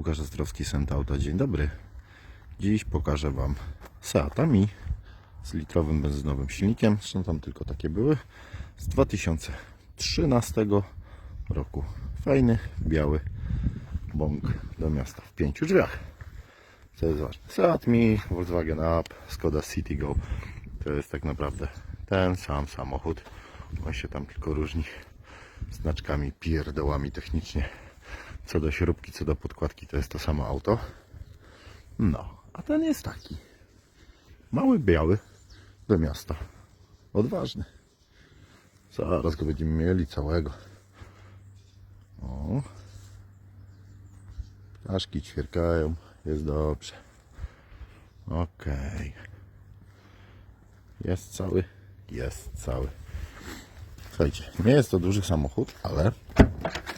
Łukasz Ostrowski, Senta Auto. Dzień dobry. Dziś pokażę Wam Seata Mi z litrowym benzynowym silnikiem. Zresztą tam tylko takie były. Z 2013 roku. Fajny, biały bąk do miasta w pięciu drzwiach. Co jest ważne. Seat Mi, Volkswagen Up, Skoda Citigo. To jest tak naprawdę ten sam samochód. On się tam tylko różni znaczkami, pierdołami technicznie. Co do śrubki, co do podkładki, to jest to samo auto. No, a ten jest taki. Mały, biały, do miasta. Odważny. Zaraz go będziemy mieli całego. O. Ptaszki ćwierkają. Jest dobrze. Okej. Jest cały? Jest cały. Słuchajcie, nie jest to duży samochód, ale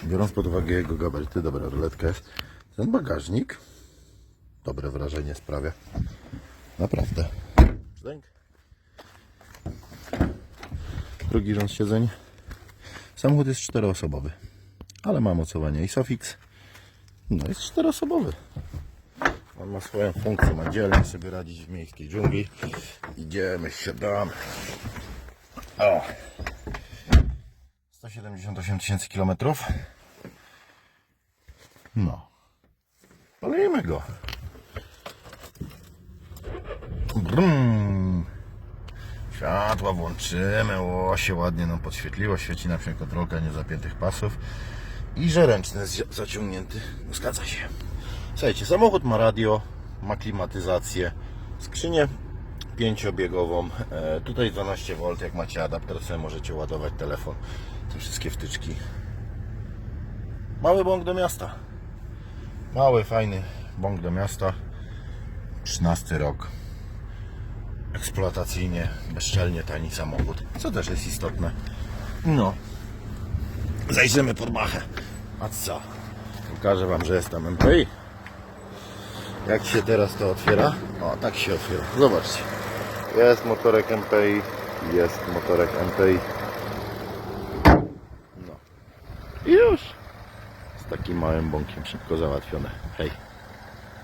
biorąc pod uwagę jego gabaryty, dobra ruletka jest, ten bagażnik dobre wrażenie sprawia. Naprawdę. Zdęk. Drugi rząd siedzeń. Samochód jest czteroosobowy, ale ma mocowanie i Sofix. No jest czteroosobowy. On ma swoją funkcję, ma dzielnie sobie radzić w miejskiej dżungli. Idziemy, siadamy. O. 178 tysięcy kilometrów. No. Palimy go. Brum. Światła włączymy. O, się ładnie nam podświetliło. Świeci nam się kontrolka niezapiętych pasów. I że ręczny jest zaciągnięty. No, Zgadza się. Słuchajcie, samochód ma radio, ma klimatyzację, skrzynię pięciobiegową. E, tutaj 12V, jak macie adapter, sobie możecie ładować telefon. Te wszystkie wtyczki. Mały bąk do miasta. Mały, fajny bąk do miasta. 13 rok. Eksploatacyjnie, bezczelnie tani samochód, co też jest istotne. No. Zajrzymy pod machę. A co? Pokażę Wam, że jestem MPI. Jak się teraz to otwiera? O, tak się otwiera. Zobaczcie. Jest motorek MPI, jest motorek MPI. No. I już. Z takim małym bąkiem szybko załatwione. Hej.